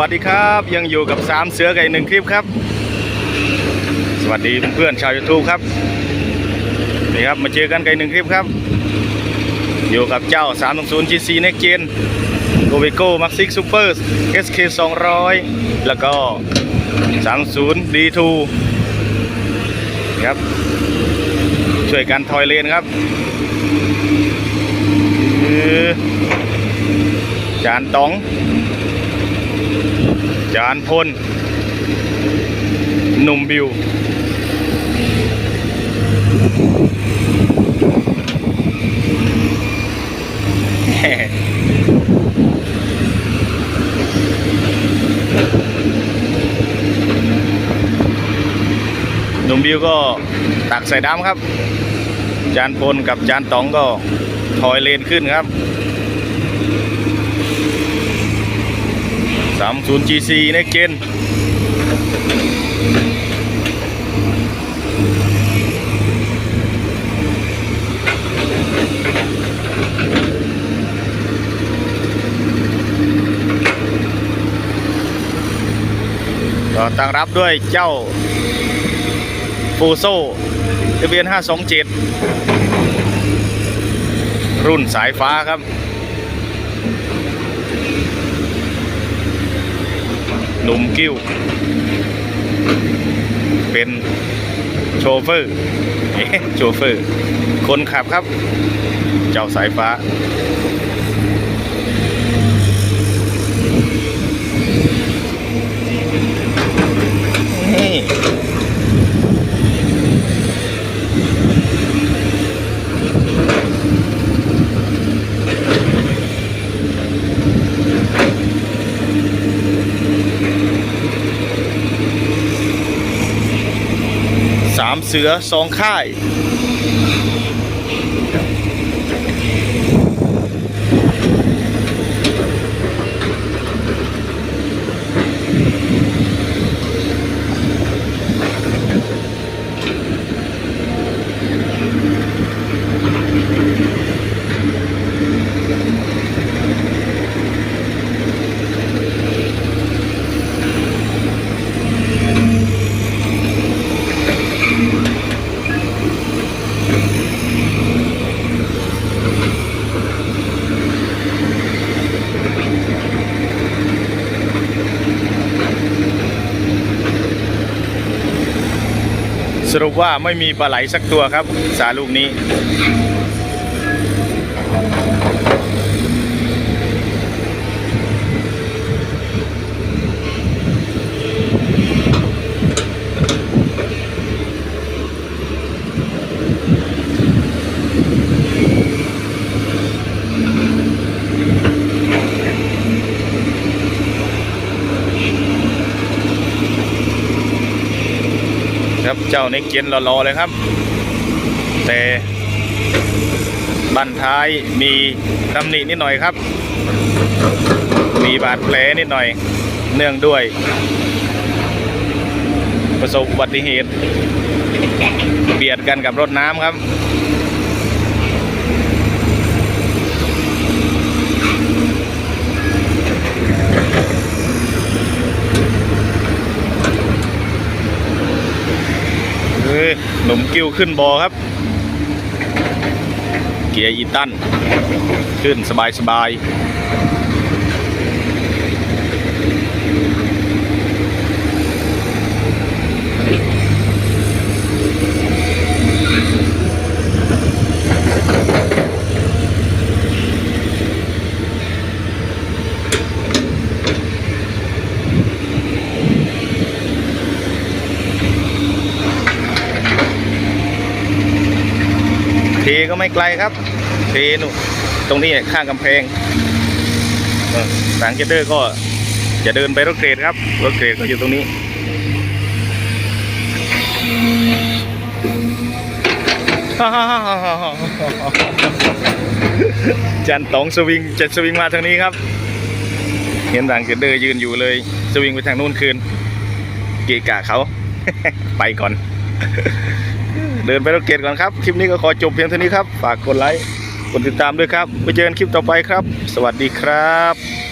วัสดีครับยังอยู่กับสามเสือกับอีกหนึ่งคลิปครับ สวัสดีเพื่อนๆชาว YouTube ครับนี่ครับมาเจอกันกับอีกหนึ่งคลิปครับ อยู่กับเจ้า320 GC Next Gen g o v i c o Maxix Super SK 200 แล้วก็ 30 D2 ครับ ช่วยกันทอยเลนครับคือจานตอง จานพลหนุ่มบิว หนุ่มบิวก็ตักใส่ดำครับ จานพลกับจานตองก็ถอยเลนขึ้นครับ 30 GC ในเกณฑ์ก็ตั้งรับด้วยเจ้าฟูโซทะเบียน 527 รุ่นสายฟ้าครับ หนุ่มกิ้ว เป็นโชเฟอร์โชเฟอร์ คนขับครับ เจ้าสายฟ้า สามเสือสองค่าย สรุปว่าไม่มีปลาไหลสักตัวครับ สาลูกนี้ ครับเจ้าเน็กเจนรอๆเลยครับ แต่บันท้ายมีตำหนินิดหน่อยครับ มีบาดแผลนิดหน่อย เนื่องด้วย ประสบอุบัติเหตุ เบียดกันกับรถน้ำครับ เฮ้ย หนุ่มกิ้วขึ้นบอครับ เกียร์อีตัน ขึ้นสบายสบาย เทก็ไม่ไกลครับ เทนุตรงนี้ข้างกำแพงสังเกตเดอร์ก็จะเดินไปรถเกรดครับ รถเกรดก็อยู่ตรงนี้ จันตองสวิงจะสวิงมาทางนี้ครับ เห็นสังเกตเดอร์ยืนอยู่เลย สวิงไปทางนู้นคืน เกะกะเขา ไปก่อน เดินไปรถเกตก่อนครับ คลิปนี้ก็ขอจบเพียงเท่านี้ครับ ฝากกดไลค์ กดติดตามด้วยครับ ไปเจอกันคลิปต่อไปครับ สวัสดีครับ